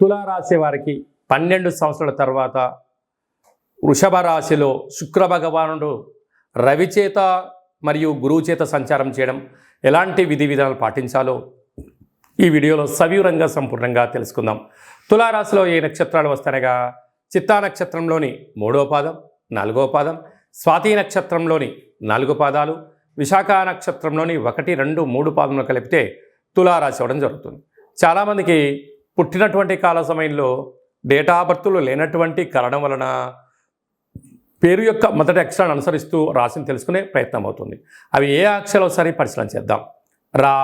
తులారాశి వారికి పన్నెండు సంవత్సరాల తర్వాత వృషభ రాశిలో శుక్ర భగవానుడు రవిచేత మరియు గురువు చేత సంచారం చేయడం ఎలాంటి విధి విధానాలు పాటించాలో ఈ వీడియోలో సవివరంగా సంపూర్ణంగా తెలుసుకుందాం. తులారాశిలో ఏ నక్షత్రాలు వస్తానగా చిత్తా నక్షత్రంలోని మూడో పాదం నాలుగో పాదం స్వాతి నక్షత్రంలోని నాలుగు పాదాలు విశాఖ నక్షత్రంలోని ఒకటి రెండు మూడు పాదములు కలిపితే తులారాశి అవ్వడం జరుగుతుంది. చాలామందికి పుట్టినటువంటి కాల సమయంలో డేటా బర్తులు లేనటువంటి కారణం వలన పేరు యొక్క మొదటి అక్షరాన్ని అనుసరిస్తూ రాశిని తెలుసుకునే ప్రయత్నం అవుతుంది. అవి ఏ అక్షరాలు ఒకసారి పరిశీలన చేద్దాం. రా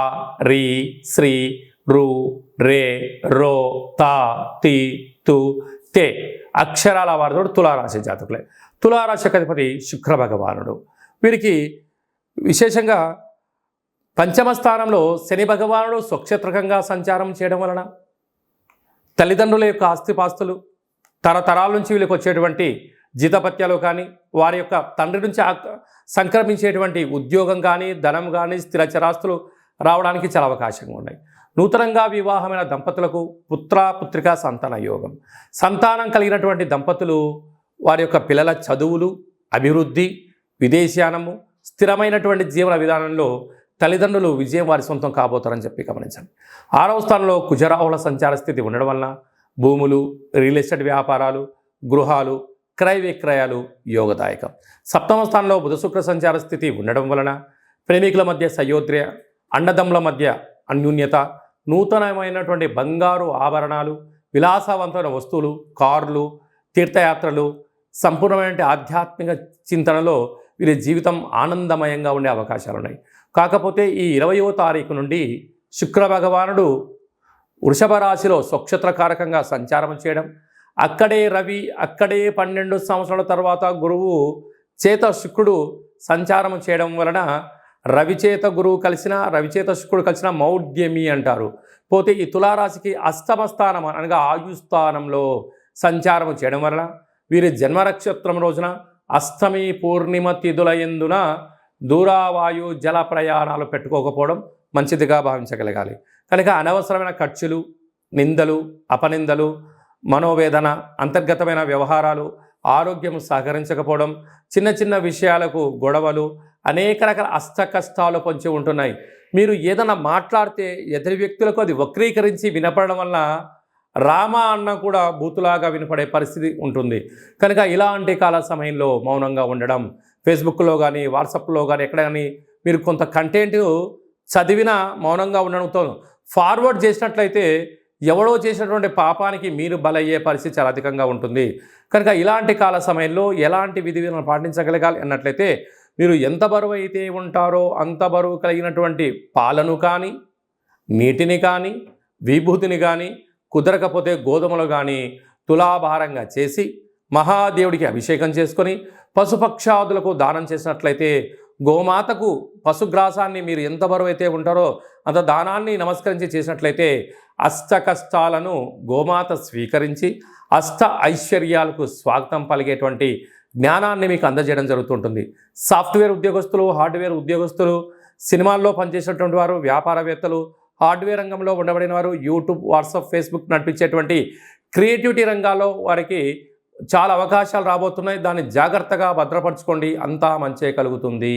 రీ శ్రీ రు రే రో తా తి తు తే అక్షరాల వారితో తులారాశి జాతకులే. తులారాశి అధిపతి శుక్ర భగవానుడు. వీరికి విశేషంగా పంచమ స్థానంలో శని భగవానుడు స్వక్షేత్రకంగా సంచారం చేయడం వలన తల్లిదండ్రుల యొక్క ఆస్తిపాస్తులు తరతరాల నుంచి వీళ్ళకి వచ్చేటువంటి జీతపత్యాలు కానీ వారి యొక్క తండ్రి నుంచి సంక్రమించేటువంటి ఉద్యోగం కానీ ధనం కానీ స్థిర చరాస్తులు రావడానికి చాలా అవకాశంగా ఉన్నాయి. నూతనంగా వివాహమైన దంపతులకు పుత్ర పుత్రిక సంతాన యోగం. సంతానం కలిగినటువంటి దంపతులు వారి యొక్క పిల్లల చదువులు అభివృద్ధి విదేశీయానము స్థిరమైనటువంటి జీవన విధానంలో తల్లిదండ్రులు విజయం వారి సొంతం కాబోతారని చెప్పి గమనించండి. ఆరవ స్థానంలో కుజరాహుల సంచార స్థితి ఉండడం వలన భూములు రియల్ ఎస్టేట్ వ్యాపారాలు గృహాలు క్రయ విక్రయాలు యోగదాయకం. సప్తమ స్థానంలో బుధ శుక్ర సంచార స్థితి ఉండడం వలన ప్రేమికుల మధ్య సయోధ్య అండదమ్ముల మధ్య అన్యూన్యత నూతనమైనటువంటి బంగారు ఆభరణాలు విలాసవంతమైన వస్తువులు కార్లు తీర్థయాత్రలు సంపూర్ణమైన ఆధ్యాత్మిక చింతనలో వీరి జీవితం ఆనందమయంగా ఉండే అవకాశాలు ఉన్నాయి కాకపోతే ఈ ఇరవయో తారీఖు నుండి శుక్ర భగవానుడు వృషభ రాశిలో స్వక్షత్రకారకంగా సంచారం చేయడం అక్కడే రవి అక్కడే పన్నెండు సంవత్సరాల తర్వాత గురువు చేత శుక్రుడు సంచారం చేయడం వలన రవిచేత గురువు కలిసిన రవిచేత శుక్రుడు కలిసిన మౌఢ్యమి అంటారు. పోతే ఈ తులారాశికి అష్టమ స్థానం అనగా ఆయుస్థానంలో సంచారం చేయడం వలన వీరి జన్మ నక్షత్రం రోజున అష్టమి పూర్ణిమ తిథుల ఎందున దూరావాయు జల ప్రయాణాలు పెట్టుకోకపోవడం మంచిదిగా భావించగలగాలి. కనుక అనవసరమైన ఖర్చులు నిందలు అపనిందలు మనోవేదన అంతర్గతమైన వ్యవహారాలు ఆరోగ్యం సహకరించకపోవడం చిన్న చిన్న విషయాలకు గొడవలు అనేక రకాల అష్ట కష్టాలు పొంచి ఉంటున్నాయి. మీరు ఏదైనా మాట్లాడితే ఎదురు వ్యక్తులకు అది వక్రీకరించి వినపడడం వల్ల రామ అన్న కూడా బూతులాగా వినపడే పరిస్థితి ఉంటుంది. కనుక ఇలాంటి కాల సమయంలో మౌనంగా ఉండడం ఫేస్బుక్లో కానీ వాట్సాప్లో కానీ ఎక్కడ కానీ మీరు కొంత కంటెంట్ చదివిన మౌనంగా ఉండడంతో ఫార్వర్డ్ చేసినట్లయితే ఎవడో చేసినటువంటి పాపానికి మీరు బలయ్యే పరిస్థితి చాలా అధికంగా ఉంటుంది. కనుక ఇలాంటి కాల సమయంలో ఎలాంటి విధి విధానాలు పాటించగలగాలి అన్నట్లయితే మీరు ఎంత బరువు అయితే ఉంటారో అంత బరువు కలిగినటువంటి పాలను కానీ నీటిని కానీ విభూతిని కానీ కుదరకపోతే గోధుమలు కానీ తులాభారంగా చేసి మహాదేవుడికి అభిషేకం చేసుకొని పశుపక్షాదులకు దానం చేసినట్లయితే గోమాతకు పశుగ్రాసాన్ని మీరు ఎంత బరువు అయితే ఉంటారో అంత దానాన్ని నమస్కరించి చేసినట్లయితే అష్ట కష్టాలను గోమాత స్వీకరించి అష్ట ఐశ్వర్యాలకు స్వాగతం పలిగేటువంటి జ్ఞానాన్ని మీకు అందజేయడం జరుగుతుంటుంది. సాఫ్ట్వేర్ ఉద్యోగస్తులు హార్డ్వేర్ ఉద్యోగస్తులు సినిమాల్లో పనిచేసేటువంటి వారు వ్యాపారవేత్తలు హార్డ్వేర్ రంగంలో ఉండబడిన వారు యూట్యూబ్ వాట్సాప్ ఫేస్బుక్ నడిపించేటువంటి క్రియేటివిటీ రంగాల్లో వారికి చాలా అవకాశాలు రాబోతున్నాయి. దాన్ని జాగ్రత్తగా భద్రపరచుకోండి. అంతా మంచే కలుగుతుంది.